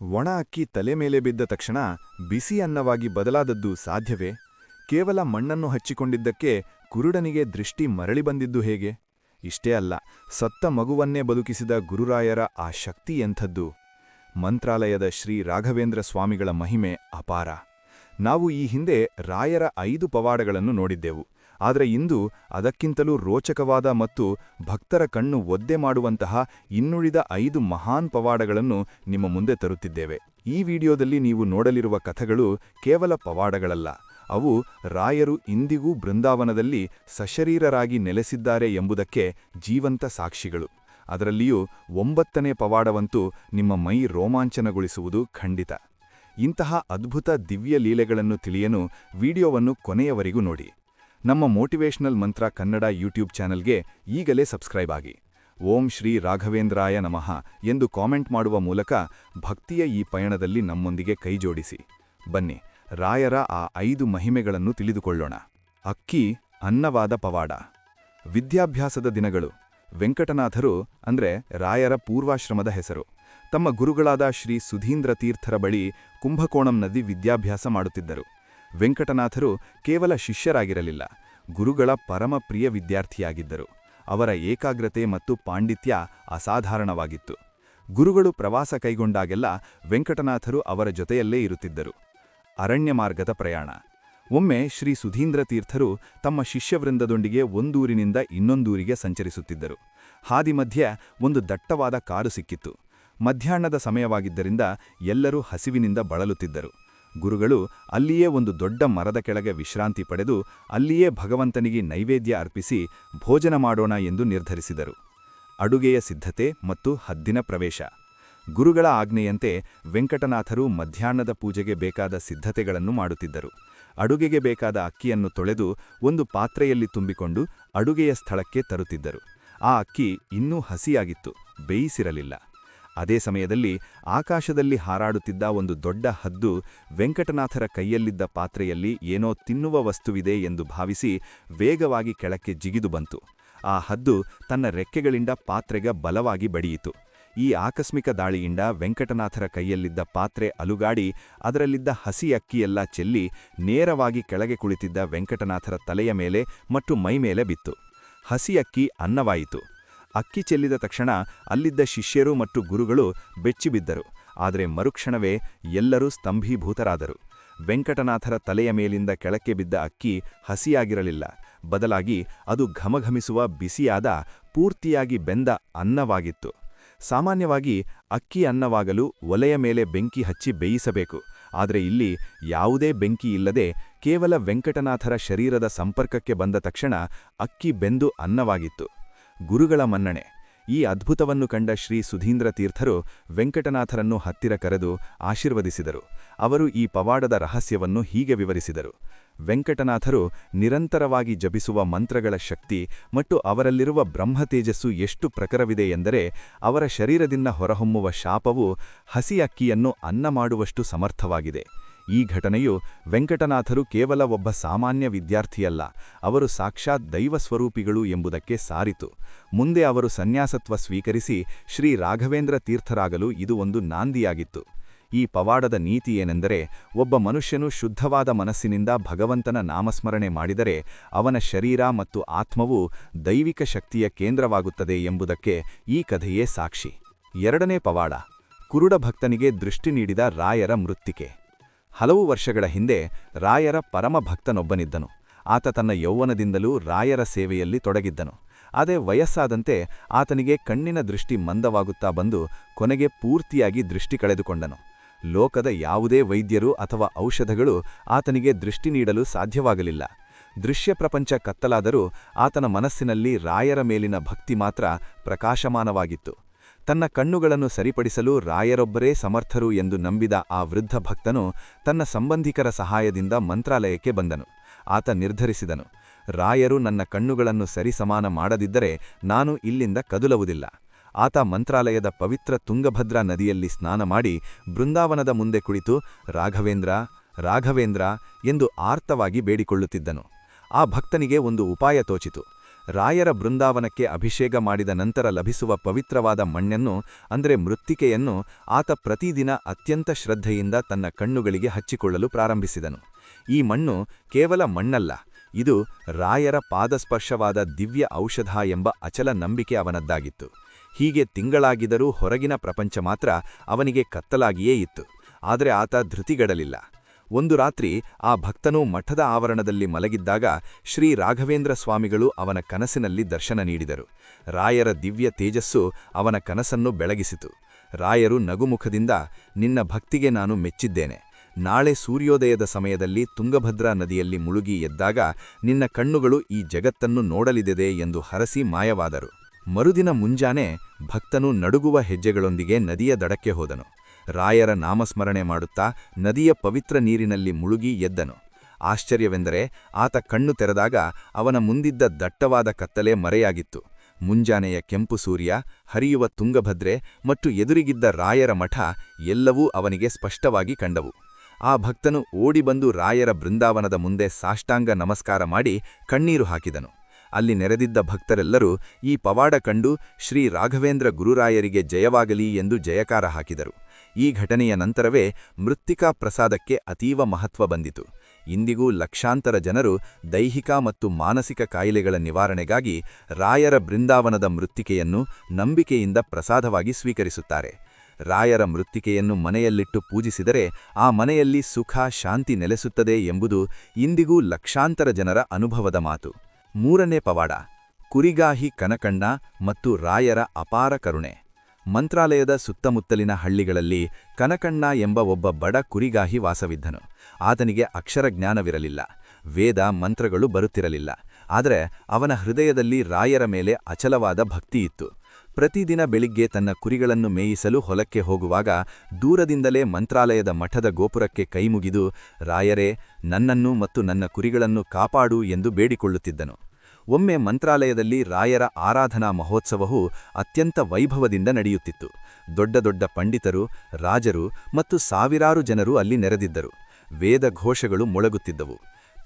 ಒಣ ಅಕ್ಕಿ ತಲೆ ಮೇಲೆ ಬಿದ್ದ ತಕ್ಷಣ ಬಿಸಿ ಅನ್ನವಾಗಿ ಬದಲಾದದ್ದು ಸಾಧ್ಯವೇ? ಕೇವಲ ಮಣ್ಣನ್ನು ಹಚ್ಚಿಕೊಂಡಿದ್ದಕ್ಕೆ ಕುರುಡನಿಗೆ ದೃಷ್ಟಿ ಮರಳಿ ಬಂದಿದ್ದು ಹೇಗೆ? ಇಷ್ಟೇ ಅಲ್ಲ, ಸತ್ತ ಮಗುವನ್ನೇ ಬದುಕಿಸಿದ ಗುರುರಾಯರ ಆ ಶಕ್ತಿ ಎಂಥದ್ದು? ಮಂತ್ರಾಲಯದ ಶ್ರೀ ರಾಘವೇಂದ್ರ ಸ್ವಾಮಿಗಳ ಮಹಿಮೆ ಅಪಾರ. ನಾವು ಈ ಹಿಂದೆ ರಾಯರ ಐದು ಪವಾಡಗಳನ್ನು ನೋಡಿದ್ದೆವು. ಆದರೆ ಇಂದು ಅದಕ್ಕಿಂತಲೂ ರೋಚಕವಾದ ಮತ್ತು ಭಕ್ತರ ಕಣ್ಣು ಒದ್ದೆ ಮಾಡುವಂತಹ ಇನ್ನುಳಿದ ಐದು ಮಹಾನ್ ಪವಾಡಗಳನ್ನು ನಿಮ್ಮ ಮುಂದೆ ತರುತ್ತಿದ್ದೇವೆ. ಈ ವಿಡಿಯೋದಲ್ಲಿ ನೀವು ನೋಡಲಿರುವ ಕಥೆಗಳು ಕೇವಲ ಪವಾಡಗಳಲ್ಲ, ಅವು ರಾಯರು ಇಂದಿಗೂ ಬೃಂದಾವನದಲ್ಲಿ ಸಶರೀರರಾಗಿ ನೆಲೆಸಿದ್ದಾರೆ ಎಂಬುದಕ್ಕೆ ಜೀವಂತ ಸಾಕ್ಷಿಗಳು. ಅದರಲ್ಲಿಯೂ ಒಂಬತ್ತನೇ ಪವಾಡವಂತೂ ನಿಮ್ಮ ಮೈ ರೋಮಾಂಚನಗೊಳಿಸುವುದು ಖಂಡಿತ. ಇಂತಹ ಅದ್ಭುತ ದಿವ್ಯ ಲೀಲೆಗಳನ್ನು ತಿಳಿಯನು ವಿಡಿಯೋವನ್ನು ಕೊನೆಯವರೆಗೂ ನೋಡಿ. ನಮ್ಮ ಮೋಟಿವೇಶನಲ್ ಮಂತ್ರ ಕನ್ನಡ ಯೂಟ್ಯೂಬ್ ಚಾನೆಲ್ಗೆ ಈಗಲೇ ಸಬ್ಸ್ಕ್ರೈಬ್ ಆಗಿ. ಓಂ ಶ್ರೀ ರಾಘವೇಂದ್ರಾಯ ನಮಃ ಎಂದು ಕಾಮೆಂಟ್ ಮಾಡುವ ಮೂಲಕ ಭಕ್ತಿಯ ಈ ಪಯಣದಲ್ಲಿ ನಮ್ಮೊಂದಿಗೆ ಕೈಜೋಡಿಸಿ ಬನ್ನಿ, ರಾಯರ ಆ ಐದು ಮಹಿಮೆಗಳನ್ನು ತಿಳಿದುಕೊಳ್ಳೋಣ. ಅಕ್ಕಿ, ಅನ್ನವಾದ ಪವಾಡ. ವಿದ್ಯಾಭ್ಯಾಸದ ದಿನಗಳು. ವೆಂಕಟನಾಥರು, ಅಂದ್ರೆ ರಾಯರ ಪೂರ್ವಾಶ್ರಮದ ಹೆಸರು. ತಮ್ಮ ಗುರುಗಳಾದ ಶ್ರೀ ಸುಧೀಂದ್ರ ತೀರ್ಥರ ಬಳಿ ಕುಂಭಕೋಣಂ ನದಿ ವಿದ್ಯಾಭ್ಯಾಸ ಮಾಡುತ್ತಿದ್ದರು. ವೆಂಕಟನಾಥರು ಕೇವಲ ಶಿಷ್ಯರಾಗಿರಲಿಲ್ಲ. ಗುರುಗಳ ಪರಮ ಪ್ರಿಯ ವಿದ್ಯಾರ್ಥಿಯಾಗಿದ್ದರು. ಅವರ ಏಕಾಗ್ರತೆ ಮತ್ತು ಪಾಂಡಿತ್ಯ ಅಸಾಧಾರಣವಾಗಿತ್ತು. ಗುರುಗಳು ಪ್ರವಾಸ ಕೈಗೊಂಡಾಗೆಲ್ಲ ವೆಂಕಟನಾಥರು ಅವರ ಜೊತೆಯಲ್ಲೇ ಇರುತ್ತಿದ್ದರು. ಅರಣ್ಯ ಮಾರ್ಗದ ಪ್ರಯಾಣ. ಒಮ್ಮೆ ಶ್ರೀ ಸುಧೀಂದ್ರ ತೀರ್ಥರು ತಮ್ಮ ಶಿಷ್ಯವೃಂದದೊಂದಿಗೆ ಒಂದೂರಿನಿಂದ ಇನ್ನೊಂದೂರಿಗೆ ಸಂಚರಿಸುತ್ತಿದ್ದರು. ಹಾದಿ ಮಧ್ಯೆ ಒಂದು ದಟ್ಟವಾದ ಕಾರು ಸಿಕ್ಕಿತ್ತು. ಮಧ್ಯಾಹ್ನದ ಸಮಯವಾಗಿದ್ದರಿಂದ ಎಲ್ಲರೂ ಹಸಿವಿನಿಂದ ಬಳಲುತ್ತಿದ್ದರು. ಗುರುಗಳು ಅಲ್ಲಿಯೇ ಒಂದು ದೊಡ್ಡ ಮರದ ಕೆಳಗೆ ವಿಶ್ರಾಂತಿ ಪಡೆದು ಅಲ್ಲಿಯೇ ಭಗವಂತನಿಗೆ ನೈವೇದ್ಯ ಅರ್ಪಿಸಿ ಭೋಜನ ಮಾಡೋಣ ಎಂದು ನಿರ್ಧರಿಸಿದರು. ಅಡುಗೆಯ ಸಿದ್ಧತೆ ಮತ್ತು ಹದ್ದಿನ ಪ್ರವೇಶ. ಗುರುಗಳ ಆಜ್ಞೆಯಂತೆ ವೆಂಕಟನಾಥರು ಮಧ್ಯಾಹ್ನದ ಪೂಜೆಗೆ ಬೇಕಾದ ಸಿದ್ಧತೆಗಳನ್ನು ಮಾಡುತ್ತಿದ್ದರು. ಅಡುಗೆಗೆ ಬೇಕಾದ ಅಕ್ಕಿಯನ್ನು ತೊಳೆದು ಒಂದು ಪಾತ್ರೆಯಲ್ಲಿ ತುಂಬಿಕೊಂಡು ಅಡುಗೆಯ ಸ್ಥಳಕ್ಕೆ ತರುತ್ತಿದ್ದರು. ಆ ಅಕ್ಕಿ ಇನ್ನೂ ಹಸಿಯಾಗಿತ್ತು, ಬೇಯಿಸಿರಲಿಲ್ಲ. ಅದೇ ಸಮಯದಲ್ಲಿ ಆಕಾಶದಲ್ಲಿ ಹಾರಾಡುತ್ತಿದ್ದ ಒಂದು ದೊಡ್ಡ ಹದ್ದು ವೆಂಕಟನಾಥರ ಕೈಯಲ್ಲಿದ್ದ ಪಾತ್ರೆಯಲ್ಲಿ ಏನೋ ತಿನ್ನುವ ವಸ್ತುವಿದೆ ಎಂದು ಭಾವಿಸಿ ವೇಗವಾಗಿ ಕೆಳಕ್ಕೆ ಜಿಗಿದು ಬಂತು. ಆ ಹದ್ದು ತನ್ನ ರೆಕ್ಕೆಗಳಿಂದ ಪಾತ್ರೆಗೆ ಬಲವಾಗಿ ಬಡಿಯಿತು. ಈ ಆಕಸ್ಮಿಕ ದಾಳಿಯಿಂದ ವೆಂಕಟನಾಥರ ಕೈಯಲ್ಲಿದ್ದ ಪಾತ್ರೆ ಅಲುಗಾಡಿ ಅದರಲ್ಲಿದ್ದ ಹಸಿ ಅಕ್ಕಿಯೆಲ್ಲ ಚೆಲ್ಲಿ ನೇರವಾಗಿ ಕೆಳಗೆ ಕುಳಿತಿದ್ದ ವೆಂಕಟನಾಥರ ತಲೆಯ ಮೇಲೆ ಮತ್ತು ಮೈಮೇಲೆ ಬಿತ್ತು. ಹಸಿ ಅಕ್ಕಿ ಅನ್ನವಾಯಿತು. ಅಕ್ಕಿ ಚೆಲ್ಲಿದ ತಕ್ಷಣ ಅಲ್ಲಿದ್ದ ಶಿಷ್ಯರು ಮತ್ತು ಗುರುಗಳು ಬೆಚ್ಚಿಬಿದ್ದರು. ಆದರೆ ಮರುಕ್ಷಣವೇ ಎಲ್ಲರೂ ಸ್ತಂಭೀಭೂತರಾದರು. ವೆಂಕಟನಾಥರ ತಲೆಯ ಮೇಲಿಂದ ಕೆಳಕ್ಕೆ ಬಿದ್ದ ಅಕ್ಕಿ ಹಸಿಯಾಗಿರಲಿಲ್ಲ. ಬದಲಾಗಿ ಅದು ಘಮಘಮಿಸುವ ಬಿಸಿಯಾದ ಪೂರ್ತಿಯಾಗಿ ಬೆಂದ ಅನ್ನವಾಗಿತ್ತು. ಸಾಮಾನ್ಯವಾಗಿ ಅಕ್ಕಿ ಅನ್ನವಾಗಲು ಒಲೆಯ ಮೇಲೆ ಬೆಂಕಿ ಹಚ್ಚಿ ಬೇಯಿಸಬೇಕು. ಆದರೆ ಇಲ್ಲಿ ಯಾವುದೇ ಬೆಂಕಿ ಇಲ್ಲದೆ ಕೇವಲ ವೆಂಕಟನಾಥರ ಶರೀರದ ಸಂಪರ್ಕಕ್ಕೆ ಬಂದ ತಕ್ಷಣ ಅಕ್ಕಿ ಬೆಂದು ಅನ್ನವಾಗಿತ್ತು. ಗುರುಗಳ ಮನ್ನಣೆ. ಈ ಅದ್ಭುತವನ್ನು ಕಂಡ ಶ್ರೀ ಸುಧೀಂದ್ರ ತೀರ್ಥರು ವೆಂಕಟನಾಥರನ್ನು ಹತ್ತಿರ ಕರೆದು ಆಶೀರ್ವದಿಸಿದರು. ಅವರು ಈ ಪವಾಡದ ರಹಸ್ಯವನ್ನು ಹೀಗೆ ವಿವರಿಸಿದರು. ವೆಂಕಟನಾಥರು ನಿರಂತರವಾಗಿ ಜಪಿಸುವ ಮಂತ್ರಗಳ ಶಕ್ತಿ ಮತ್ತು ಅವರಲ್ಲಿರುವ ಬ್ರಹ್ಮತೇಜಸ್ಸು ಎಷ್ಟು ಪ್ರಖರವಿದೆ ಎಂದರೆ ಅವರ ಶರೀರದಿಂದ ಹೊರಹೊಮ್ಮುವ ಶಾಪವು ಹಸಿ ಅಕ್ಕಿಯನ್ನು ಅನ್ನ ಮಾಡುವಷ್ಟು ಸಮರ್ಥವಾಗಿದೆ. ಈ ಘಟನೆಯು ವೆಂಕಟನಾಥರು ಕೇವಲ ಒಬ್ಬ ಸಾಮಾನ್ಯ ವಿದ್ಯಾರ್ಥಿಯಲ್ಲ, ಅವರು ಸಾಕ್ಷಾತ್ ದೈವ ಸ್ವರೂಪಿಗಳು ಎಂಬುದಕ್ಕೆ ಸಾರಿತು. ಮುಂದೆ ಅವರು ಸನ್ಯಾಸತ್ವ ಸ್ವೀಕರಿಸಿ ಶ್ರೀ ರಾಘವೇಂದ್ರ ತೀರ್ಥರಾಗಲು ಇದು ಒಂದು ನಾಂದಿಯಾಗಿತ್ತು. ಈ ಪವಾಡದ ನೀತಿ ಏನೆಂದರೆ, ಒಬ್ಬ ಮನುಷ್ಯನು ಶುದ್ಧವಾದ ಮನಸ್ಸಿನಿಂದ ಭಗವಂತನ ನಾಮಸ್ಮರಣೆ ಮಾಡಿದರೆ ಅವನ ಶರೀರ ಮತ್ತು ಆತ್ಮವು ದೈವಿಕ ಶಕ್ತಿಯ ಕೇಂದ್ರವಾಗುತ್ತದೆ ಎಂಬುದಕ್ಕೆ ಈ ಕಥೆಯೇ ಸಾಕ್ಷಿ. ಎರಡನೇ ಪವಾಡ ಕುರುಡ ಭಕ್ತನಿಗೆ ದೃಷ್ಟಿ ನೀಡಿದ ರಾಯರ ಮೃತ್ತಿಕೆ. ಹಲವು ವರ್ಷಗಳ ಹಿಂದೆ ರಾಯರ ಪರಮ ಭಕ್ತನೊಬ್ಬನಿದ್ದನು. ಆತ ತನ್ನ ಯೌವನದಿಂದಲೂ ರಾಯರ ಸೇವೆಯಲ್ಲಿ ತೊಡಗಿದ್ದನು. ಅದೇ ವಯಸ್ಸಾದಂತೆ ಆತನಿಗೆ ಕಣ್ಣಿನ ದೃಷ್ಟಿ ಮಂದವಾಗುತ್ತಾ ಬಂದು ಕೊನೆಗೆ ಪೂರ್ತಿಯಾಗಿ ದೃಷ್ಟಿ ಕಳೆದುಕೊಂಡನು. ಲೋಕದ ಯಾವುದೇ ವೈದ್ಯರು ಅಥವಾ ಔಷಧಗಳು ಆತನಿಗೆ ದೃಷ್ಟಿ ನೀಡಲು ಸಾಧ್ಯವಾಗಲಿಲ್ಲ. ದೃಶ್ಯ ಪ್ರಪಂಚ ಕತ್ತಲಾದರೂ ಆತನ ಮನಸ್ಸಿನಲ್ಲಿ ರಾಯರ ಮೇಲಿನ ಭಕ್ತಿ ಮಾತ್ರ ಪ್ರಕಾಶಮಾನವಾಗಿತ್ತು. ತನ್ನ ಕಣ್ಣುಗಳನ್ನು ಸರಿಪಡಿಸಲು ರಾಯರೊಬ್ಬರೇ ಸಮರ್ಥರು ಎಂದು ನಂಬಿದ ಆ ವೃದ್ಧ ಭಕ್ತನು ತನ್ನ ಸಂಬಂಧಿಕರ ಸಹಾಯದಿಂದ ಮಂತ್ರಾಲಯಕ್ಕೆ ಬಂದನು. ಆತ ನಿರ್ಧರಿಸಿದನು. ರಾಯರು ನನ್ನ ಕಣ್ಣುಗಳನ್ನು ಸರಿಸಮಾನ ಮಾಡದಿದ್ದರೆ ನಾನು ಇಲ್ಲಿಂದ ಕದುಲುವುದಿಲ್ಲ. ಆತ ಮಂತ್ರಾಲಯದ ಪವಿತ್ರ ತುಂಗಭದ್ರಾ ನದಿಯಲ್ಲಿ ಸ್ನಾನ ಮಾಡಿ ಬೃಂದಾವನದ ಮುಂದೆ ಕುಳಿತು, ರಾಘವೇಂದ್ರ ರಾಘವೇಂದ್ರ ಎಂದು ಆರ್ತವಾಗಿ ಬೇಡಿಕೊಳ್ಳುತ್ತಿದ್ದನು. ಆ ಭಕ್ತನಿಗೆ ಒಂದು ಉಪಾಯ ತೋಚಿತು. ರಾಯರ ಬೃಂದಾವನಕ್ಕೆ ಅಭಿಷೇಕ ಮಾಡಿದ ನಂತರ ಲಭಿಸುವ ಪವಿತ್ರವಾದ ಮಣ್ಣನ್ನು, ಅಂದರೆ ಮೃತ್ತಿಕೆಯನ್ನು, ಆತ ಪ್ರತಿದಿನ ಅತ್ಯಂತ ಶ್ರದ್ಧೆಯಿಂದ ತನ್ನ ಕಣ್ಣುಗಳಿಗೆ ಹಚ್ಚಿಕೊಳ್ಳಲು ಪ್ರಾರಂಭಿಸಿದನು. ಈ ಮಣ್ಣು ಕೇವಲ ಮಣ್ಣಲ್ಲ, ಇದು ರಾಯರ ಪಾದಸ್ಪರ್ಶವಾದ ದಿವ್ಯ ಔಷಧ ಎಂಬ ಅಚಲ ನಂಬಿಕೆ ಅವನದ್ದಾಗಿತ್ತು. ಹೀಗೆ ತಿಂಗಳಾಗಿದರೂ ಹೊರಗಿನ ಪ್ರಪಂಚ ಮಾತ್ರ ಅವನಿಗೆ ಕತ್ತಲಾಗಿಯೇ ಇತ್ತು, ಆದರೆ ಆತ ಧೃತಿಗಡಲಿಲ್ಲ. ಒಂದು ರಾತ್ರಿ ಆ ಭಕ್ತನು ಮಠದ ಆವರಣದಲ್ಲಿ ಮಲಗಿದ್ದಾಗ ಶ್ರೀ ರಾಘವೇಂದ್ರ ಸ್ವಾಮಿಗಳು ಅವನ ಕನಸಿನಲ್ಲಿ ದರ್ಶನ ನೀಡಿದರು. ರಾಯರ ದಿವ್ಯ ತೇಜಸ್ಸು ಅವನ ಕನಸನ್ನು ಬೆಳಗಿಸಿತು. ರಾಯರು ನಗುಮುಖದಿಂದ, ನಿನ್ನ ಭಕ್ತಿಗೆ ನಾನು ಮೆಚ್ಚಿದ್ದೇನೆ. ನಾಳೆ ಸೂರ್ಯೋದಯದ ಸಮಯದಲ್ಲಿ ತುಂಗಭದ್ರಾ ನದಿಯಲ್ಲಿ ಮುಳುಗಿ ಎದ್ದಾಗ ನಿನ್ನ ಕಣ್ಣುಗಳು ಈ ಜಗತ್ತನ್ನು ನೋಡಲಿದೆ ಎಂದು ಹರಸಿ ಮಾಯವಾದರು. ಮರುದಿನ ಮುಂಜಾನೆ ಭಕ್ತನು ನಡುಗುವ ಹೆಜ್ಜೆಗಳೊಂದಿಗೆ ನದಿಯ ದಡಕ್ಕೆ ಹೋದನು. ರಾಯರ ನಾಮಸ್ಮರಣೆ ಮಾಡುತ್ತಾ ನದಿಯ ಪವಿತ್ರ ನೀರಿನಲ್ಲಿ ಮುಳುಗಿ ಎದ್ದನು. ಆಶ್ಚರ್ಯವೆಂದರೆ ಆತ ಕಣ್ಣು ತೆರೆದಾಗ ಅವನ ಮುಂದಿದ್ದ ದಟ್ಟವಾದ ಕತ್ತಲೆ ಮರೆಯಾಗಿತ್ತು. ಮುಂಜಾನೆಯ ಕೆಂಪು ಸೂರ್ಯ, ಹರಿಯುವ ತುಂಗಭದ್ರೆ ಮತ್ತು ಎದುರಿಗಿದ್ದ ರಾಯರ ಮಠ ಎಲ್ಲವೂ ಅವನಿಗೆ ಸ್ಪಷ್ಟವಾಗಿ ಕಂಡವು. ಆ ಭಕ್ತನು ಓಡಿಬಂದು ರಾಯರ ಬೃಂದಾವನದ ಮುಂದೆ ಸಾಷ್ಟಾಂಗ ನಮಸ್ಕಾರ ಮಾಡಿ ಕಣ್ಣೀರು ಹಾಕಿದನು. ಅಲ್ಲಿ ನೆರೆದಿದ್ದ ಭಕ್ತರೆಲ್ಲರೂ ಈ ಪವಾಡ ಕಂಡು ಶ್ರೀ ರಾಘವೇಂದ್ರ ಗುರುರಾಯರಿಗೆ ಜಯವಾಗಲಿ ಎಂದು ಜಯಕಾರ ಹಾಕಿದರು. ಈ ಘಟನೆಯ ನಂತರವೇ ಮೃತ್ತಿಕಾ ಪ್ರಸಾದಕ್ಕೆ ಅತೀವ ಮಹತ್ವ ಬಂದಿತು. ಇಂದಿಗೂ ಲಕ್ಷಾಂತರ ಜನರು ದೈಹಿಕ ಮತ್ತು ಮಾನಸಿಕ ಕಾಯಿಲೆಗಳ ನಿವಾರಣೆಗಾಗಿ ರಾಯರ ಬೃಂದಾವನದ ಮೃತ್ತಿಕೆಯನ್ನು ನಂಬಿಕೆಯಿಂದ ಪ್ರಸಾದವಾಗಿ ಸ್ವೀಕರಿಸುತ್ತಾರೆ. ರಾಯರ ಮೃತ್ತಿಕೆಯನ್ನು ಮನೆಯಲ್ಲಿಟ್ಟು ಪೂಜಿಸಿದರೆ ಆ ಮನೆಯಲ್ಲಿ ಸುಖ, ಶಾಂತಿ ನೆಲೆಸುತ್ತದೆ ಎಂಬುದು ಇಂದಿಗೂ ಲಕ್ಷಾಂತರ ಜನರ ಅನುಭವದ ಮಾತು. ಮೂರನೇ ಪವಾಡ, ಕುರಿಗಾಹಿ ಕನಕಣ್ಣ ಮತ್ತು ರಾಯರ ಅಪಾರ ಕರುಣೆ. ಮಂತ್ರಾಲಯದ ಸುತ್ತಮುತ್ತಲಿನ ಹಳ್ಳಿಗಳಲ್ಲಿ ಕನಕಣ್ಣ ಎಂಬ ಒಬ್ಬ ಬಡ ಕುರಿಗಾಹಿ ವಾಸವಿದ್ದನು. ಆತನಿಗೆ ಅಕ್ಷರ ಜ್ಞಾನವಿರಲಿಲ್ಲ. ವೇದ, ಮಂತ್ರಗಳು ಬರುತ್ತಿರಲಿಲ್ಲ. ಆದರೆ ಅವನ ಹೃದಯದಲ್ಲಿ ರಾಯರ ಮೇಲೆ ಅಚಲವಾದ ಭಕ್ತಿಯಿತ್ತು ಪ್ರತಿದಿನ ಬೆಳಿಗ್ಗೆ ತನ್ನ ಕುರಿಗಳನ್ನು ಮೇಯಿಸಲು ಹೊಲಕ್ಕೆ ಹೋಗುವಾಗ ದೂರದಿಂದಲೇ ಮಂತ್ರಾಲಯದ ಮಠದ ಗೋಪುರಕ್ಕೆ ಕೈಮುಗಿದು, ರಾಯರೇ, ನನ್ನನ್ನು ಮತ್ತು ನನ್ನ ಕುರಿಗಳನ್ನು ಕಾಪಾಡು ಎಂದು ಬೇಡಿಕೊಳ್ಳುತ್ತಿದ್ದನು. ಒಮ್ಮೆ ಮಂತ್ರಾಲಯದಲ್ಲಿ ರಾಯರ ಆರಾಧನಾ ಮಹೋತ್ಸವವು ಅತ್ಯಂತ ವೈಭವದಿಂದ ನಡೆಯುತ್ತಿತ್ತು. ದೊಡ್ಡ ದೊಡ್ಡ ಪಂಡಿತರು, ರಾಜರು ಮತ್ತು ಸಾವಿರಾರು ಜನರು ಅಲ್ಲಿ ನೆರೆದಿದ್ದರು. ವೇದ ಘೋಷಗಳು ಮೊಳಗುತ್ತಿದ್ದವು.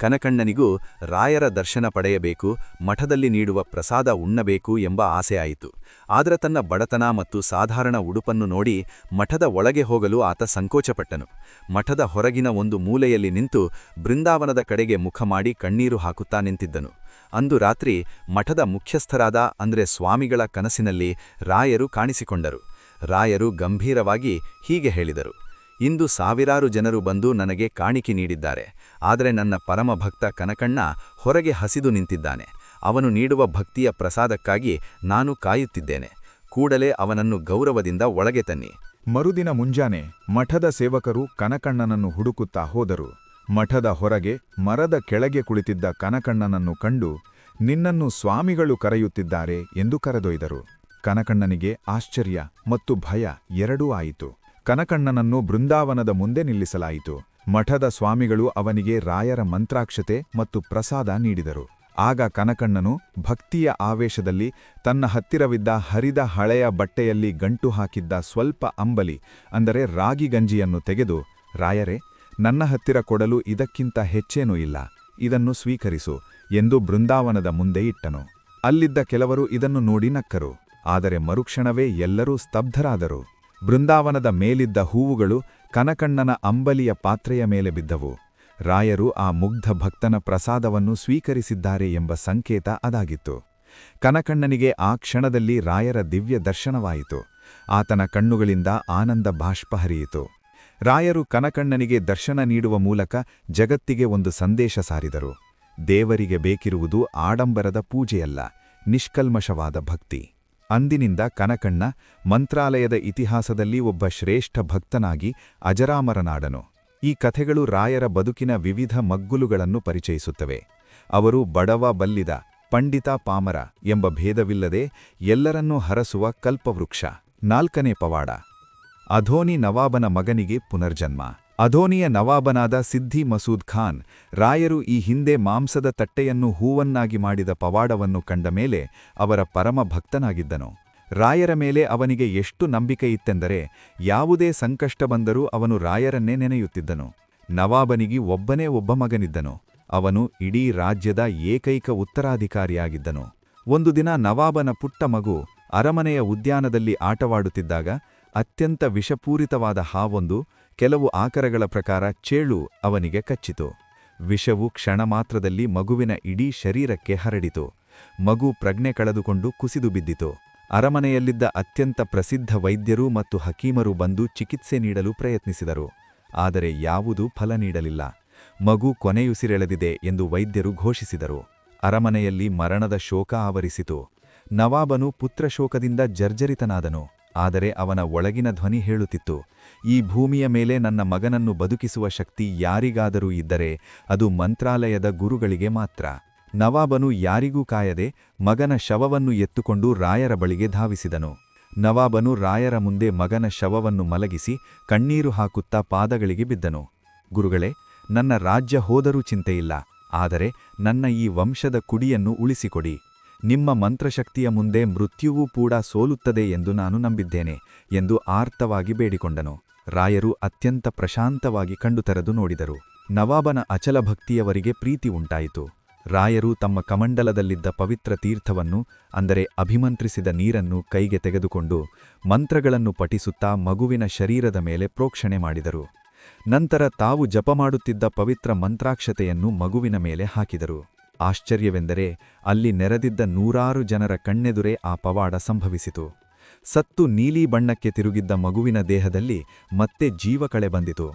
ಕನಕಣ್ಣನಿಗೂ ರಾಯರ ದರ್ಶನ ಪಡೆಯಬೇಕು, ಮಠದಲ್ಲಿ ನೀಡುವ ಪ್ರಸಾದ ಉಣ್ಣಬೇಕು ಎಂಬ ಆಸೆಯಾಯಿತು. ಆದರೆ ತನ್ನ ಬಡತನ ಮತ್ತು ಸಾಧಾರಣ ಉಡುಪನ್ನು ನೋಡಿ ಮಠದ ಒಳಗೆ ಹೋಗಲು ಆತ ಸಂಕೋಚಪಟ್ಟನು. ಮಠದ ಹೊರಗಿನ ಒಂದು ಮೂಲೆಯಲ್ಲಿ ನಿಂತು ಬೃಂದಾವನದ ಕಡೆಗೆ ಮುಖ ಮಾಡಿ ಕಣ್ಣೀರು ಹಾಕುತ್ತಾ ನಿಂತಿದ್ದನು. ಅಂದು ರಾತ್ರಿ ಮಠದ ಮುಖ್ಯಸ್ಥರಾದ ಅಂದ್ರೆ ಸ್ವಾಮಿಗಳ ಕನಸಿನಲ್ಲಿ ರಾಯರು ಕಾಣಿಸಿಕೊಂಡರು. ರಾಯರು ಗಂಭೀರವಾಗಿ ಹೀಗೆ ಹೇಳಿದರು, ಇಂದು ಸಾವಿರಾರು ಜನರು ಬಂದು ನನಗೆ ಕಾಣಿಕೆ ನೀಡಿದ್ದಾರೆ. ಆದರೆ ನನ್ನ ಪರಮಭಕ್ತ ಕನಕಣ್ಣ ಹೊರಗೆ ಹಸಿದು ನಿಂತಿದ್ದಾನೆ. ಅವನು ನೀಡುವ ಭಕ್ತಿಯ ಪ್ರಸಾದಕ್ಕಾಗಿ ನಾನು ಕಾಯುತ್ತಿದ್ದೇನೆ. ಕೂಡಲೇ ಅವನನ್ನು ಗೌರವದಿಂದ ಒಳಗೆ ತನ್ನಿ. ಮರುದಿನ ಮುಂಜಾನೆ ಮಠದ ಸೇವಕರು ಕನಕಣ್ಣನನ್ನು ಹುಡುಕುತ್ತಾ ಹೋದರು. ಮಠದ ಹೊರಗೆ ಮರದ ಕೆಳಗೆ ಕುಳಿತಿದ್ದ ಕನಕಣ್ಣನನ್ನು ಕಂಡು, ನಿನ್ನನ್ನು ಸ್ವಾಮಿಗಳು ಕರೆಯುತ್ತಿದ್ದಾರೆ ಎಂದು ಕರೆದೊಯ್ದರು. ಕನಕಣ್ಣನಿಗೆ ಆಶ್ಚರ್ಯ ಮತ್ತು ಭಯ ಎರಡೂ ಆಯಿತು. ಕನಕಣ್ಣನನ್ನು ಬೃಂದಾವನದ ಮುಂದೆ ನಿಲ್ಲಿಸಲಾಯಿತು. ಮಠದ ಸ್ವಾಮಿಗಳು ಅವನಿಗೆ ರಾಯರ ಮಂತ್ರಾಕ್ಷತೆ ಮತ್ತು ಪ್ರಸಾದ ನೀಡಿದರು. ಆಗ ಕನಕಣ್ಣನು ಭಕ್ತಿಯ ಆವೇಶದಲ್ಲಿ ತನ್ನ ಹತ್ತಿರವಿದ್ದ ಹರಿದ ಹಳೆಯ ಬಟ್ಟೆಯಲ್ಲಿ ಗಂಟು ಹಾಕಿದ್ದ ಸ್ವಲ್ಪ ಅಂಬಲಿ, ಅಂದರೆ ರಾಗಿ ಗಂಜಿಯನ್ನು ತೆಗೆದು, ರಾಯರೇ ನನ್ನ ಹತ್ತಿರ ಕೊಡಲು ಇದಕ್ಕಿಂತ ಹೆಚ್ಚೇನೂ ಇಲ್ಲ. ಇದನ್ನು ಸ್ವೀಕರಿಸು ಎಂದು ಬೃಂದಾವನದ ಮುಂದೆ ಇಟ್ಟನು. ಅಲ್ಲಿದ್ದ ಕೆಲವರು ಇದನ್ನು ನೋಡಿ ನಕ್ಕರು. ಆದರೆ ಮರುಕ್ಷಣವೇ ಎಲ್ಲರೂ ಸ್ತಬ್ಧರಾದರು. ಬೃಂದಾವನದ ಮೇಲಿದ್ದ ಹೂವುಗಳು ಕನಕಣ್ಣನ ಅಂಬಲಿಯ ಪಾತ್ರೆಯ ಮೇಲೆ ಬಿದ್ದವು. ರಾಯರು ಆ ಮುಗ್ಧ ಭಕ್ತನ ಪ್ರಸಾದವನ್ನು ಸ್ವೀಕರಿಸಿದ್ದಾರೆ ಎಂಬ ಸಂಕೇತ ಅದಾಗಿತ್ತು. ಕನಕಣ್ಣನಿಗೆ ಆ ಕ್ಷಣದಲ್ಲಿ ರಾಯರ ದಿವ್ಯ ದರ್ಶನವಾಯಿತು. ಆತನ ಕಣ್ಣುಗಳಿಂದ ಆನಂದ ಬಾಷ್ಪ ಹರಿಯಿತು. ರಾಯರು ಕನಕಣ್ಣನಿಗೆ ದರ್ಶನ ನೀಡುವ ಮೂಲಕ ಜಗತ್ತಿಗೆ ಒಂದು ಸಂದೇಶ ಸಾರಿದರು. ದೇವರಿಗೆ ಬೇಕಿರುವುದು ಆಡಂಬರದ ಪೂಜೆಯಲ್ಲ, ನಿಷ್ಕಲ್ಮಶವಾದ ಭಕ್ತಿ. ಅಂದಿನಿಂದ ಕನಕಣ್ಣ ಮಂತ್ರಾಲಯದ ಇತಿಹಾಸದಲ್ಲಿ ಒಬ್ಬ ಶ್ರೇಷ್ಠ ಭಕ್ತನಾಗಿ ಅಜರಾಮರನಾಡನು. ಈ ಕಥೆಗಳು ರಾಯರ ಬದುಕಿನ ವಿವಿಧ ಮಗ್ಗುಲುಗಳನ್ನು ಪರಿಚಯಿಸುತ್ತವೆ. ಅವರು ಬಡವ ಬಲ್ಲಿದ, ಪಂಡಿತ ಪಾಮರ ಎಂಬ ಭೇದವಿಲ್ಲದೆ ಎಲ್ಲರನ್ನೂ ಹರಸುವ ಕಲ್ಪವೃಕ್ಷ. ನಾಲ್ಕನೇ ಪವಾಡ ಅಧೋನಿ ನವಾಬನ ಮಗನಿಗೆ ಪುನರ್ಜನ್ಮ. ಅಧೋನಿಯ ನವಾಬನಾದ ಸಿದ್ಧಿ ಮಸೂದ್ ಖಾನ್, ರಾಯರು ಈ ಹಿಂದೆ ಮಾಂಸದ ತಟ್ಟೆಯನ್ನು ಹೂವನ್ನಾಗಿ ಮಾಡಿದ ಪವಾಡವನ್ನು ಕಂಡ ಮೇಲೆ ಅವರ ಪರಮ ಭಕ್ತನಾಗಿದ್ದನು. ರಾಯರ ಮೇಲೆ ಅವನಿಗೆ ಎಷ್ಟು ನಂಬಿಕೆ ಇತ್ತೆಂದರೆ, ಯಾವುದೇ ಸಂಕಷ್ಟ ಬಂದರೂ ಅವನು ರಾಯರನ್ನೇ ನೆನೆಯುತ್ತಿದ್ದನು. ನವಾಬನಿಗೆ ಒಬ್ಬನೇ ಒಬ್ಬ ಮಗನಿದ್ದನು. ಅವನು ಇಡೀ ರಾಜ್ಯದ ಏಕೈಕ ಉತ್ತರಾಧಿಕಾರಿಯಾಗಿದ್ದನು. ಒಂದು ದಿನ ನವಾಬನ ಪುಟ್ಟ ಮಗು ಅರಮನೆಯ ಉದ್ಯಾನದಲ್ಲಿ ಆಟವಾಡುತ್ತಿದ್ದಾಗ ಅತ್ಯಂತ ವಿಷಪೂರಿತವಾದ ಹಾವೊಂದು ಕೆಲವು ಆಕರಗಳ ಪ್ರಕಾರ ಚೇಳು ಅವನಿಗೆ ಕಚ್ಚಿತು. ವಿಷವು ಕ್ಷಣ ಮಾತ್ರದಲ್ಲಿ ಮಗುವಿನ ಇಡೀ ಶರೀರಕ್ಕೆ ಹರಡಿತು. ಮಗು ಪ್ರಜ್ಞೆ ಕಳೆದುಕೊಂಡು ಕುಸಿದು ಬಿದ್ದಿತು. ಅರಮನೆಯಲ್ಲಿದ್ದ ಅತ್ಯಂತ ಪ್ರಸಿದ್ಧ ವೈದ್ಯರು ಮತ್ತು ಹಕೀಮರು ಬಂದು ಚಿಕಿತ್ಸೆ ನೀಡಲು ಪ್ರಯತ್ನಿಸಿದರು. ಆದರೆ ಯಾವುದೂ ಫಲ ನೀಡಲಿಲ್ಲ. ಮಗು ಕೊನೆಯುಸಿರೆಳೆದಿದೆ ಎಂದು ವೈದ್ಯರು ಘೋಷಿಸಿದರು. ಅರಮನೆಯಲ್ಲಿ ಮರಣದ ಶೋಕ ಆವರಿಸಿತು. ನವಾಬನು ಪುತ್ರಶೋಕದಿಂದ ಜರ್ಜರಿತನಾದನು. ಆದರೆ ಅವನ ಒಳಗಿನ ಧ್ವನಿ ಹೇಳುತ್ತಿತ್ತು, ಈ ಭೂಮಿಯ ಮೇಲೆ ನನ್ನ ಮಗನನ್ನು ಬದುಕಿಸುವ ಶಕ್ತಿ ಯಾರಿಗಾದರೂ ಇದ್ದರೆ ಅದು ಮಂತ್ರಾಲಯದ ಗುರುಗಳಿಗೆ ಮಾತ್ರ. ನವಾಬನು ಯಾರಿಗೂ ಕಾಯದೆ ಮಗನ ಶವವನ್ನು ಎತ್ತುಕೊಂಡು ರಾಯರ ಬಳಿಗೆ ಧಾವಿಸಿದನು. ನವಾಬನು ರಾಯರ ಮುಂದೆ ಮಗನ ಶವವನ್ನು ಮಲಗಿಸಿ ಕಣ್ಣೀರು ಹಾಕುತ್ತಾ ಪಾದಗಳಿಗೆ ಬಿದ್ದನು. ಗುರುಗಳೇ, ನನ್ನ ರಾಜ್ಯ ಹೋದರೂ ಚಿಂತೆಯಿಲ್ಲ, ಆದರೆ ನನ್ನ ಈ ವಂಶದ ಕುಡಿಯನ್ನು ಉಳಿಸಿಕೊಡಿ. ನಿಮ್ಮ ಮಂತ್ರಶಕ್ತಿಯ ಮುಂದೆ ಮೃತ್ಯುವೂ ಕೂಡ ಸೋಲುತ್ತದೆ ಎಂದು ನಾನು ನಂಬಿದ್ದೇನೆ ಎಂದು ಆರ್ತವಾಗಿ ಬೇಡಿಕೊಂಡನು. ರಾಯರು ಅತ್ಯಂತ ಪ್ರಶಾಂತವಾಗಿ ಕಂಡುತರದು ನೋಡಿದರು. ನವಾಬನ ಅಚಲ ಭಕ್ತಿಯವರಿಗೆ ಪ್ರೀತಿ ಉಂಟಾಯಿತು. ರಾಯರು ತಮ್ಮ ಕಮಂಡಲದಲ್ಲಿದ್ದ ಪವಿತ್ರ ತೀರ್ಥವನ್ನು, ಅಂದರೆ ಅಭಿಮಂತ್ರಿಸಿದ ನೀರನ್ನು ಕೈಗೆ ತೆಗೆದುಕೊಂಡು ಮಂತ್ರಗಳನ್ನು ಪಠಿಸುತ್ತಾ ಮಗುವಿನ ಶರೀರದ ಮೇಲೆ ಪ್ರೋಕ್ಷಣೆ ಮಾಡಿದರು. ನಂತರ ತಾವು ಜಪ ಮಾಡುತ್ತಿದ್ದ ಪವಿತ್ರ ಮಂತ್ರಾಕ್ಷತೆಯನ್ನು ಮಗುವಿನ ಮೇಲೆ ಹಾಕಿದರು. ಆಶ್ಚರ್ಯವೆಂದರೆ ಅಲ್ಲಿ ನೆರೆದಿದ್ದ ನೂರಾರು ಜನರ ಕಣ್ಣೆದುರೇ ಆ ಪವಾಡ ಸಂಭವಿಸಿತು. ಸತ್ತು ನೀಲಿ ಬಣ್ಣಕ್ಕೆ ತಿರುಗಿದ್ದ ಮಗುವಿನ ದೇಹದಲ್ಲಿ ಮತ್ತೆ ಜೀವಕಳೆ ಬಂದಿತು.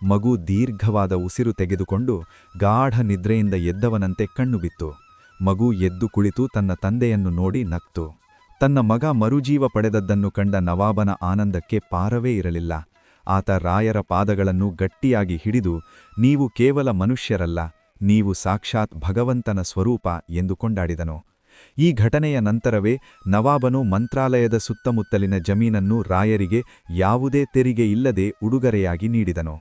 ಮಗು ದೀರ್ಘವಾದ ಉಸಿರು ತೆಗೆದುಕೊಂಡು ಗಾಢ ನಿದ್ರೆಯಿಂದ ಎದ್ದವನಂತೆ ಕಣ್ಣು ಬಿತ್ತು. ಮಗು ಎದ್ದು ಕುಳಿತು ತನ್ನ ತಂದೆಯನ್ನು ನೋಡಿ ನಕ್ತು. ತನ್ನ ಮಗ ಮರುಜೀವ ಪಡೆದದ್ದನ್ನು ಕಂಡ ನವಾಬನ ಆನಂದಕ್ಕೆ ಪಾರವೇ ಇರಲಿಲ್ಲ. ಆತ ರಾಯರ ಪಾದಗಳನ್ನು ಗಟ್ಟಿಯಾಗಿ ಹಿಡಿದು, ನೀವು ಕೇವಲ ಮನುಷ್ಯರಲ್ಲ ನೀವು ಸಾಕ್ಷಾತ್ ಭಗವಂತನ ಸ್ವರೂಪ ಎಂದು ಕೊಂಡಾಡಿದನು. ಈ ಘಟನೆಯ ನಂತರವೇ ನವಾಬನು ಮಂತ್ರಾಲಯದ ಸುತ್ತಮುತ್ತಲಿನ ಜಮೀನನ್ನು ರಾಯರಿಗೆ ಯಾವುದೇ ತೆರಿಗೆ ಇಲ್ಲದೆ ಉಡುಗೊರೆಯಾಗಿ ನೀಡಿದನು.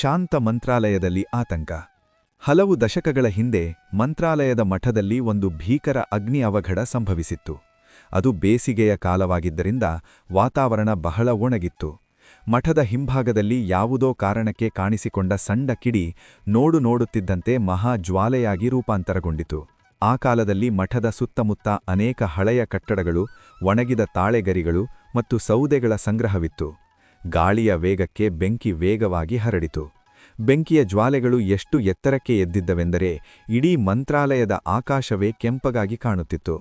ಶಾಂತ ಮಂತ್ರಾಲಯದಲ್ಲಿ ಆತಂಕ. ಹಲವು ದಶಕಗಳ ಹಿಂದೆ ಮಂತ್ರಾಲಯದ ಮಠದಲ್ಲಿ ಒಂದು ಭೀಕರ ಅಗ್ನಿ ಅವಘಡ ಸಂಭವಿಸಿತ್ತು. ಅದು ಬೇಸಿಗೆಯ ಕಾಲವಾಗಿದ್ದರಿಂದ ವಾತಾವರಣ ಬಹಳ ಒಣಗಿತ್ತು. ಮಠದ ಹಿಂಭಾಗದಲ್ಲಿ ಯಾವುದೋ ಕಾರಣಕ್ಕೆ ಕಾಣಿಸಿಕೊಂಡ ಸಣ್ಣ ಕಿಡಿ ನೋಡು ನೋಡುತ್ತಿದ್ದಂತೆ ಮಹಾ ಜ್ವಾಲೆಯಾಗಿ ರೂಪಾಂತರಗೊಂಡಿತು. ಆ ಕಾಲದಲ್ಲಿ ಮಠದ ಸುತ್ತಮುತ್ತ ಅನೇಕ ಹಳೆಯ ಕಟ್ಟಡಗಳು, ಒಣಗಿದ ತಾಳೆಗರಿಗಳು ಮತ್ತು ಸೌದೆಗಳ ಸಂಗ್ರಹವಿತ್ತು. ಗಾಳಿಯ ವೇಗಕ್ಕೆ ಬೆಂಕಿ ವೇಗವಾಗಿ ಹರಡಿತು. ಬೆಂಕಿಯ ಜ್ವಾಲೆಗಳು ಎಷ್ಟು ಎತ್ತರಕ್ಕೆ ಎದ್ದಿದ್ದವೆಂದರೆ ಇಡೀ ಮಂತ್ರಾಲಯದ ಆಕಾಶವೇ ಕೆಂಪಗಾಗಿ ಕಾಣುತ್ತಿತ್ತು.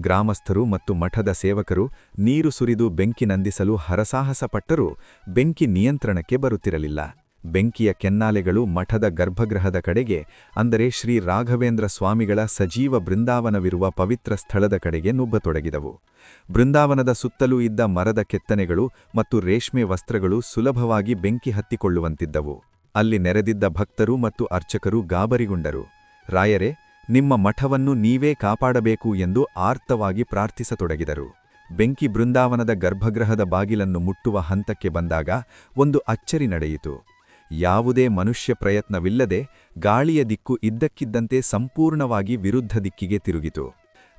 ಗ್ರಾಮಸ್ಥರು ಮತ್ತು ಮಠದ ಸೇವಕರು ನೀರು ಸುರಿದು ಬೆಂಕಿ ನಂದಿಸಲು ಹರಸಾಹಸಪಟ್ಟರೂ ಬೆಂಕಿ ನಿಯಂತ್ರಣಕ್ಕೆ ಬರುತ್ತಿರಲಿಲ್ಲ. ಬೆಂಕಿಯ ಕೆನ್ನಾಲೆಗಳು ಮಠದ ಗರ್ಭಗೃಹದ ಕಡೆಗೆ, ಅಂದರೆ ಶ್ರೀ ರಾಘವೇಂದ್ರ ಸ್ವಾಮಿಗಳ ಸಜೀವ ಬೃಂದಾವನವಿರುವ ಪವಿತ್ರ ಸ್ಥಳದ ಕಡೆಗೆ ನುಬ್ಬತೊಡಗಿದವು ಬೃಂದಾವನದ ಸುತ್ತಲೂ ಇದ್ದ ಮರದ ಕೆತ್ತನೆಗಳು ಮತ್ತು ರೇಷ್ಮೆ ವಸ್ತ್ರಗಳು ಸುಲಭವಾಗಿ ಬೆಂಕಿ ಹತ್ತಿಕೊಳ್ಳುವಂತಿದ್ದವು. ಅಲ್ಲಿ ನೆರೆದಿದ್ದ ಭಕ್ತರು ಮತ್ತು ಅರ್ಚಕರು ಗಾಬರಿಗೊಂಡರು. ರಾಯರೇ ನಿಮ್ಮ ಮಠವನ್ನು ನೀವೇ ಕಾಪಾಡಬೇಕು ಎಂದು ಆರ್ತವಾಗಿ ಪ್ರಾರ್ಥಿಸತೊಡಗಿದರು. ಬೆಂಕಿ ಬೃಂದಾವನದ ಗರ್ಭಗೃಹದ ಬಾಗಿಲನ್ನು ಮುಟ್ಟುವ ಹಂತಕ್ಕೆ ಬಂದಾಗ ಒಂದು ಅಚ್ಚರಿ ನಡೆಯಿತು. ಯಾವುದೇ ಮನುಷ್ಯ ಪ್ರಯತ್ನವಿಲ್ಲದೆ ಗಾಳಿಯ ದಿಕ್ಕು ಇದ್ದಕ್ಕಿದ್ದಂತೆ ಸಂಪೂರ್ಣವಾಗಿ ವಿರುದ್ಧ ದಿಕ್ಕಿಗೆ ತಿರುಗಿತು.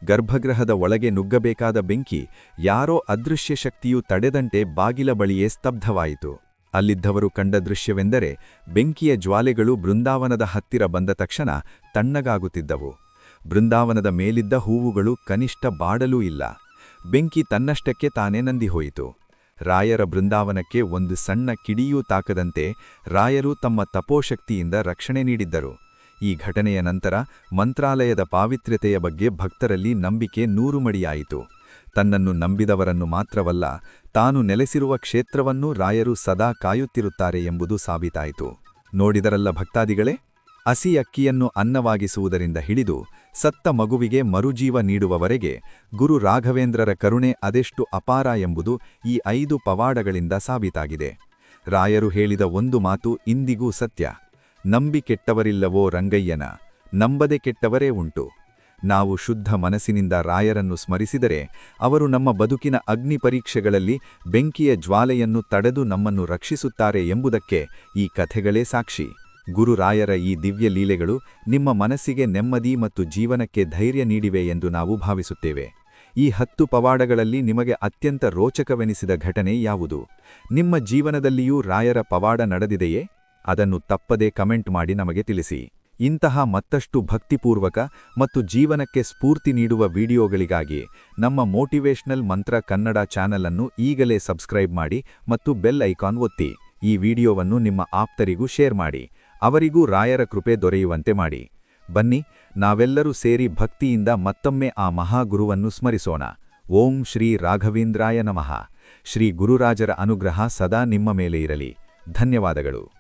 ಗರ್ಭಗೃಹದ ಒಳಗೆ ನುಗ್ಗಬೇಕಾದ ಬೆಂಕಿ ಯಾರೋ ಅದೃಶ್ಯ ಶಕ್ತಿಯು ತಡೆದಂತೆ ಬಾಗಿಲ ಬಳಿಯೇ ಸ್ತಬ್ಧವಾಯಿತು. ಅಲ್ಲಿದ್ದವರು ಕಂಡ ದೃಶ್ಯವೆಂದರೆ ಬೆಂಕಿಯ ಜ್ವಾಲೆಗಳು ಬೃಂದಾವನದ ಹತ್ತಿರ ಬಂದ ತಕ್ಷಣ ತಣ್ಣಗಾಗುತ್ತಿದ್ದವು. ಬೃಂದಾವನದ ಮೇಲಿದ್ದ ಹೂವುಗಳು ಕನಿಷ್ಠ ಬಾಡಲೂ ಇಲ್ಲ. ಬೆಂಕಿ ತನ್ನಷ್ಟಕ್ಕೆ ತಾನೇ ನಂದಿಹೋಯಿತು. ರಾಯರ ಬೃಂದಾವನಕ್ಕೆ ಒಂದು ಸಣ್ಣ ಕಿಡಿಯೂ ತಾಕದಂತೆ ರಾಯರು ತಮ್ಮ ತಪೋಶಕ್ತಿಯಿಂದ ರಕ್ಷಣೆ ನೀಡಿದ್ದರು. ಈ ಘಟನೆಯ ನಂತರ ಮಂತ್ರಾಲಯದ ಪಾವಿತ್ರ್ಯತೆಯ ಬಗ್ಗೆ ಭಕ್ತರಲ್ಲಿ ನಂಬಿಕೆ ನೂರುಮಡಿಯಾಯಿತು ತನ್ನನ್ನು ನಂಬಿದವರನ್ನು ಮಾತ್ರವಲ್ಲ, ತಾನು ನೆಲೆಸಿರುವ ಕ್ಷೇತ್ರವನ್ನು ರಾಯರು ಸದಾ ಕಾಯುತ್ತಿರುತ್ತಾರೆ ಎಂಬುದು ಸಾಬೀತಾಯಿತು. ನೋಡಿದರಲ್ಲ ಭಕ್ತಾದಿಗಳೇ, ಹಸಿ ಅಕ್ಕಿಯನ್ನು ಅನ್ನವಾಗಿಸುವುದರಿಂದ ಹಿಡಿದು ಸತ್ತ ಮಗುವಿಗೆ ಮರುಜೀವ ನೀಡುವವರೆಗೆ ಗುರು ರಾಘವೇಂದ್ರರ ಕರುಣೆ ಅದೆಷ್ಟು ಅಪಾರ ಎಂಬುದು ಈ ಐದು ಪವಾಡಗಳಿಂದ ಸಾಬೀತಾಗಿದೆ. ರಾಯರು ಹೇಳಿದ ಒಂದು ಮಾತು ಇಂದಿಗೂ ಸತ್ಯ ನಂಬಿ ಕೆಟ್ಟವರಿಲ್ಲವೋ ರಂಗಯ್ಯನ, ನಂಬದೆ ಕೆಟ್ಟವರೇ ಉಂಟು. ನಾವು ಶುದ್ಧ ಮನಸ್ಸಿನಿಂದ ರಾಯರನ್ನು ಸ್ಮರಿಸಿದರೆ ಅವರು ನಮ್ಮ ಬದುಕಿನ ಅಗ್ನಿ ಪರೀಕ್ಷೆಗಳಲ್ಲಿ ಬೆಂಕಿಯ ಜ್ವಾಲೆಯನ್ನು ತಡೆದು ನಮ್ಮನ್ನು ರಕ್ಷಿಸುತ್ತಾರೆ ಎಂಬುದಕ್ಕೆ ಈ ಕಥೆಗಳೇ ಸಾಕ್ಷಿ. ಗುರುರಾಯರ ಈ ದಿವ್ಯ ಲೀಲೆಗಳು ನಿಮ್ಮ ಮನಸ್ಸಿಗೆ ನೆಮ್ಮದಿ ಮತ್ತು ಜೀವನಕ್ಕೆ ಧೈರ್ಯ ನೀಡಿವೆ ಎಂದು ನಾವು ಭಾವಿಸುತ್ತೇವೆ. ಈ ಹತ್ತು ಪವಾಡಗಳಲ್ಲಿ ನಿಮಗೆ ಅತ್ಯಂತ ರೋಚಕವೆನಿಸಿದ ಘಟನೆ ಯಾವುದು? ನಿಮ್ಮ ಜೀವನದಲ್ಲಿಯೂ ರಾಯರ ಪವಾಡ ನಡೆದಿದೆಯೇ? ಅದನ್ನು ತಪ್ಪದೇ ಕಮೆಂಟ್ ಮಾಡಿ ನಮಗೆ ತಿಳಿಸಿ. ಇಂತಹ ಮತ್ತಷ್ಟು ಭಕ್ತಿಪೂರ್ವಕ ಮತ್ತು ಜೀವನಕ್ಕೆ ಸ್ಫೂರ್ತಿ ನೀಡುವ ವಿಡಿಯೋಗಳಿಗಾಗಿ ನಮ್ಮ ಮೋಟಿವೇಶನಲ್ ಮಂತ್ರ ಕನ್ನಡ ಚಾನೆಲ್ ಅನ್ನು ಈಗಲೇ ಸಬ್ಸ್ಕ್ರೈಬ್ ಮಾಡಿ ಮತ್ತು ಬೆಲ್ ಐಕಾನ್ ಒತ್ತಿ. ಈ ವಿಡಿಯೋವನ್ನು ನಿಮ್ಮ ಆಪ್ತರಿಗೂ ಶೇರ್ ಮಾಡಿ. ಅವರಿಗೂ ರಾಯರ ಕೃಪೆ ದೊರೆಯುವಂತೆ ಮಾಡಿ. ಬನ್ನಿ, ನಾವೆಲ್ಲರೂ ಸೇರಿ ಭಕ್ತಿಯಿಂದ ಮತ್ತೊಮ್ಮೆ ಆ ಮಹಾಗುರುವನ್ನು ಸ್ಮರಿಸೋಣ. ಓಂ ಶ್ರೀ ರಾಘವೇಂದ್ರಾಯ ನಮಃ. ಶ್ರೀ ಗುರುರಾಜರ ಅನುಗ್ರಹ ಸದಾ ನಿಮ್ಮ ಮೇಲೆ ಇರಲಿ. ಧನ್ಯವಾದಗಳು.